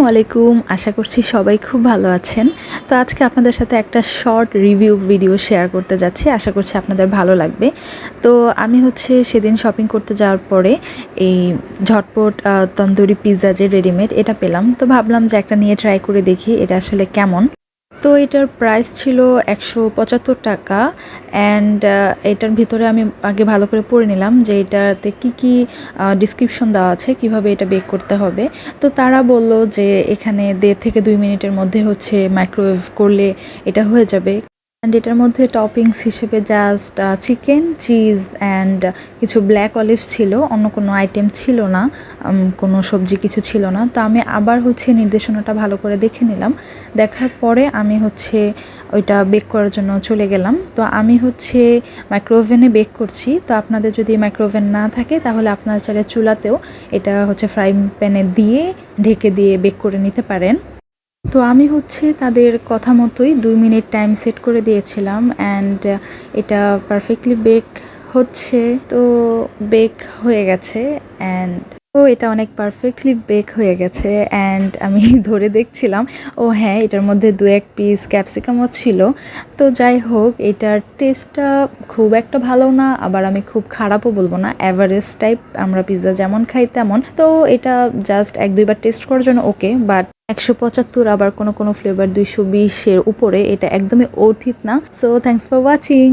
আসসালামু আলাইকুম। আশা করছি সবাই খুব ভালো আছেন। তো আজকে আপনাদের সাথে একটা শর্ট রিভিউ ভিডিও শেয়ার করতে যাচ্ছি। আশা করছি আপনাদের ভালো লাগবে। তো আমি হচ্ছে সেদিন শপিং করতে যাওয়ার পরে এই ঝটপট তন্দুরি পিৎজা যে রেডিমেড এটা পেলাম। তো ভাবলাম যে একটা নিয়ে ট্রাই করে দেখি এটা আসলে কেমন। তো এটার প্রাইস ছিল একশো পঁচাত্তর টাকা অ্যান্ড এটার ভিতরে আমি আগে ভালো করে পড়ে নিলাম যে এটাতে কি কি ডিসক্রিপশন দেওয়া আছে, কীভাবে এটা বেক করতে হবে। তো তারা বলল যে এখানে দেড় থেকে দুই মিনিটের মধ্যে হচ্ছে মাইক্রোওয়েভ করলে এটা হয়ে যাবে। অ্যান্ড এটার মধ্যে টপিংস হিসেবে জাস্ট চিকেন চিজ অ্যান্ড কিছু ব্ল্যাক অলিভ ছিল, অন্য কোনো আইটেম ছিল না কোনো সবজি কিছু ছিল না। তো আমি আবার হচ্ছে নির্দেশনাটা ভালো করে দেখে নিলাম। দেখার পরে আমি হচ্ছে ওইটা বেক করার জন্য চলে গেলাম। তো আমি হচ্ছে মাইক্রোওভেনে বেক করছি। তো আপনাদের যদি মাইক্রোওভেন না থাকে, তাহলে আপনারা চাইলে চুলাতেও এটা হচ্ছে ফ্রাই প্যানে দিয়ে, ঢেকে দিয়ে বেক করে নিতে পারেন। তো আমি হচ্ছে তাদের কথা মতোই দুই মিনিট টাইম সেট করে দিয়েছিলাম অ্যান্ড এটা পারফেক্টলি বেক হচ্ছে। তো বেক হয়ে গেছে অ্যান্ড ও এটা অনেক পারফেক্টলি বেক হয়ে গেছে অ্যান্ড আমি ধরে দেখছিলাম, ও হ্যাঁ এটার মধ্যে দু এক পিস ক্যাপসিকামও ছিল। তো যাই হোক, এটার টেস্টটা খুব একটা ভালো না, আবার আমি খুব খারাপও বলব না অ্যাভারেজ টাইপ আমরা পিৎজা যেমন খাই তেমন। তো এটা জাস্ট এক দুইবার টেস্ট করার জন্য ওকে বাট একশো পঁচাত্তর আবার কোনো কোনো ফ্লেভার দুইশো বিশের উপরে, এটা একদমই অর্থিত না। So thanks for watching